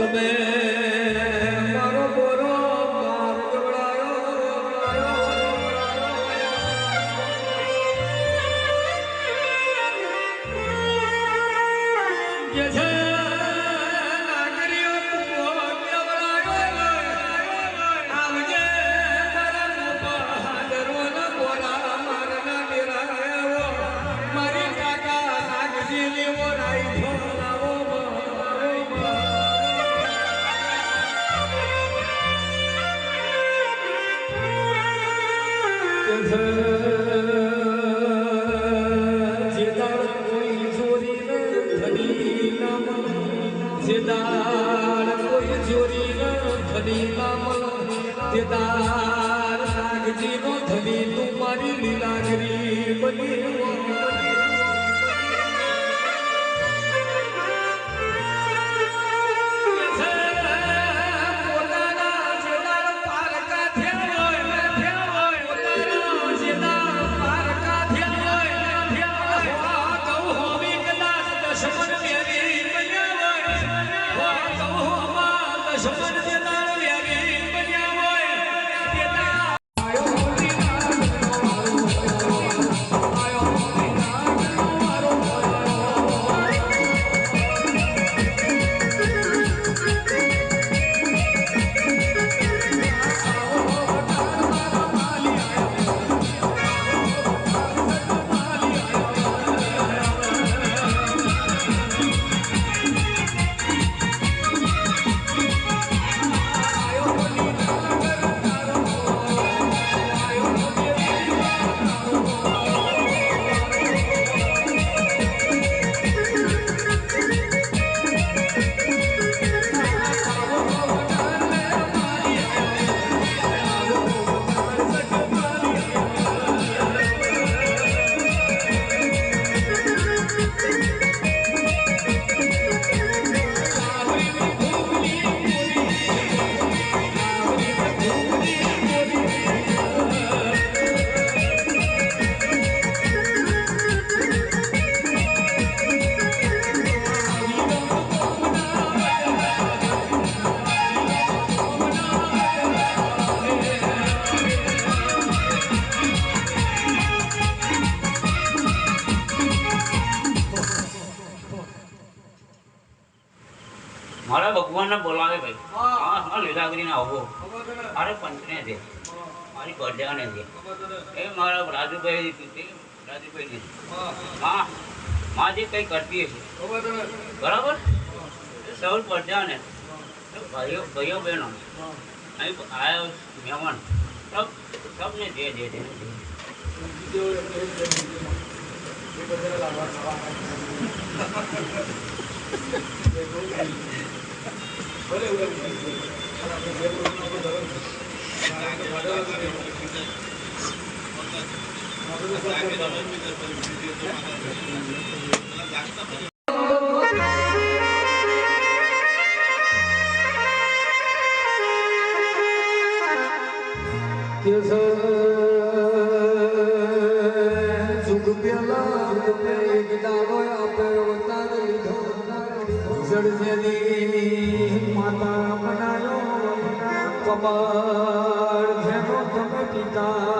तुम्हें તમને બોલાવે ભાઈ. હા. હા લીલાગીરીને આવો. મારે પંચને દે મારી બર્થડેને છે. એ મારા રાજુભાઈ રાજુભાઈ હા માં જે કંઈ કરતી હશે. બરાબર? સૌ ભરજાને ભાઈઓ ભાઈઓ બહેનો. અહીં આવ્યો મહેમાન. સબને જે જે જે. Thank you. सुख पियो सु पियो আমার যেন তুমি পিতা।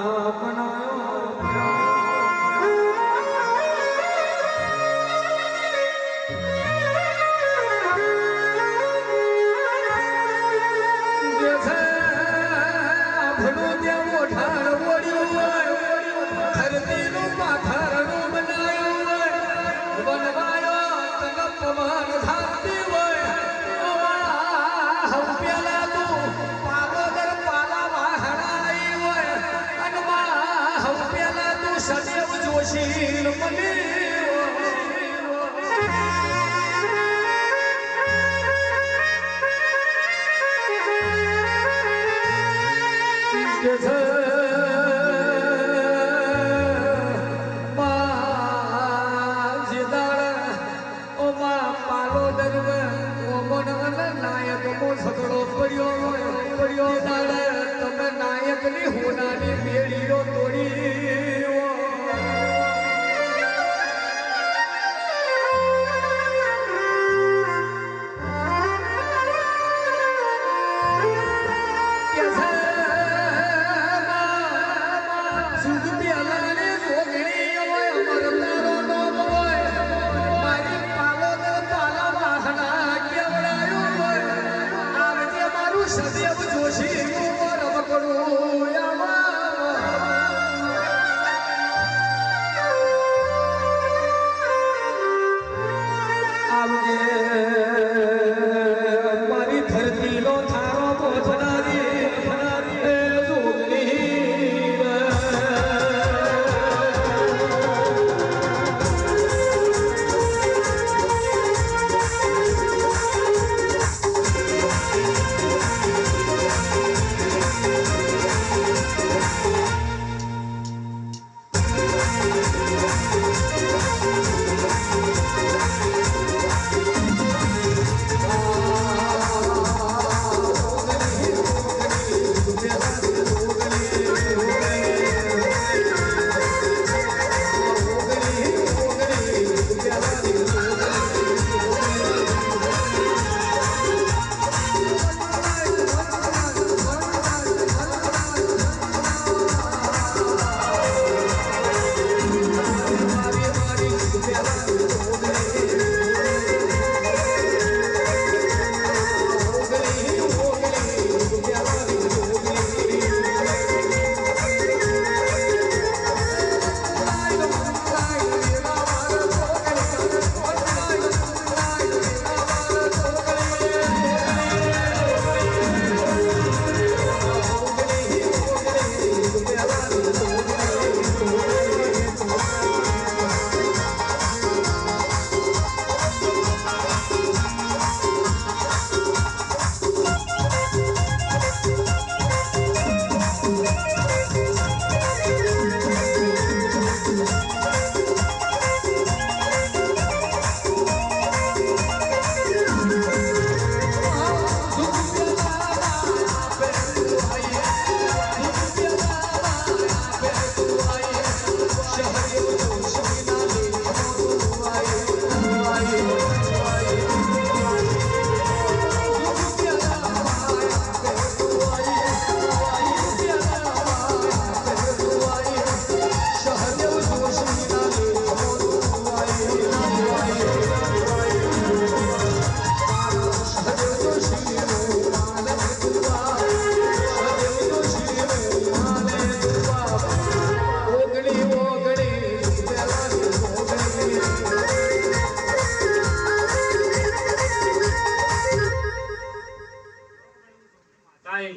કાઈ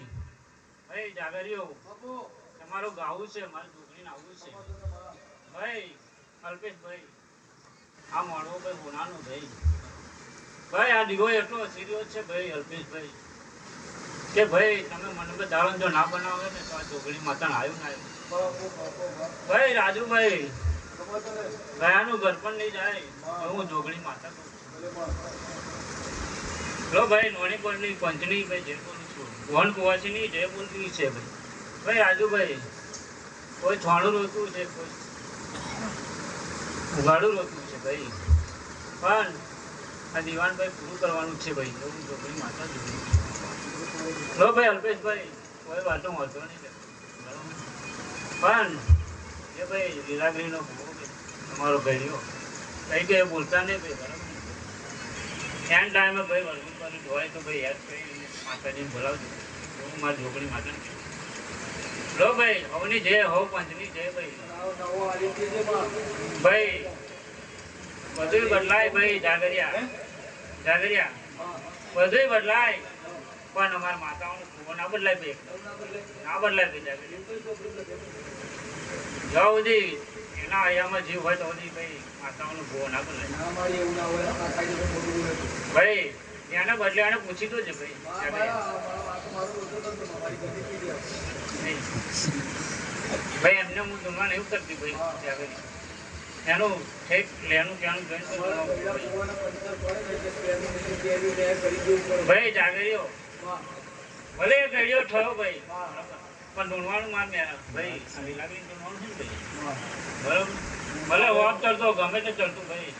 ભાઈ જાગરિયો તમારું ગાવું છે મારી છોકરીને આવું છે. ભાઈ અલ્પેશભાઈ આ માળવો ભાઈ હોનાનો ભાઈ. ભાઈ આ દીવો એટલો સિરિયસ છે ભાઈ અલ્પેશભાઈ. કે ભાઈ તમે મને બધા જો ના બનાવો ને તો આ ચોકડી મતન આવ્યું ના ભાઈ રાજુભાઈ ગયાનું ઘર પણ નહીં જાય. હું. જોગણી માતા કરું ભાઈ નોણી કોટની પંચની ભાઈ જેટલું વન કુવાસીની જે બોલતી છે ભાઈ. ભાઈ રાજુભાઈ કોઈ છોણું રોતું છે, કોઈ ઉગાડું રોતું છે ભાઈ. પણ આ દિવાનભાઈ પૂરું કરવાનું છે ભાઈ. તો હું ભાઈ માતા લો ભાઈ, અલ્પેશભાઈ, કોઈ વાતો વાંધો નહીં? પણ એ ભાઈ લીલાગીરીનો તમારો ભેળિયો કઈ કે બોલતા નહીં ભાઈ, બરાબર? એન ટાઈમે ભાઈ કરી હોય તો ભાઈ યાદ કરીને માતાજીને બોલાવજો. હું મારી ઢોકળી માતા લો ભાઈ હવની જય હવ પંચની જય ભાઈ. ભાઈ બધું બદલાય ભાઈ જાગરિયા. જાગરિયા બધું બદલાય પણ અમારા માતાઓનો ભૂવો ના બદલાય ભાઈ. ના બદલાય ભાઈ જાગરિયા. જ્યાં સુધી એના એમાં જીવ હોય તો સુધી ભાઈ માતાઓનો ભૂવો ના ભાઈ એને બદલે એને પૂછી તો છે ભાઈ ભાઈ, એમને હું જમવા એવું કરતી ભાઈ, ત્યાં આગળ. એનું ઠેક ભાઈ. ભાઈ ભલે ગળ્યો થયો ભાઈ પણ ઢૂંઢવાનું માર મેં ભાઈ આવી લાગી ઢૂંઢવાનું છે? ભાઈ બરોબર. ભલે વોક ચડતો ગમે તે ચડતો ભાઈ.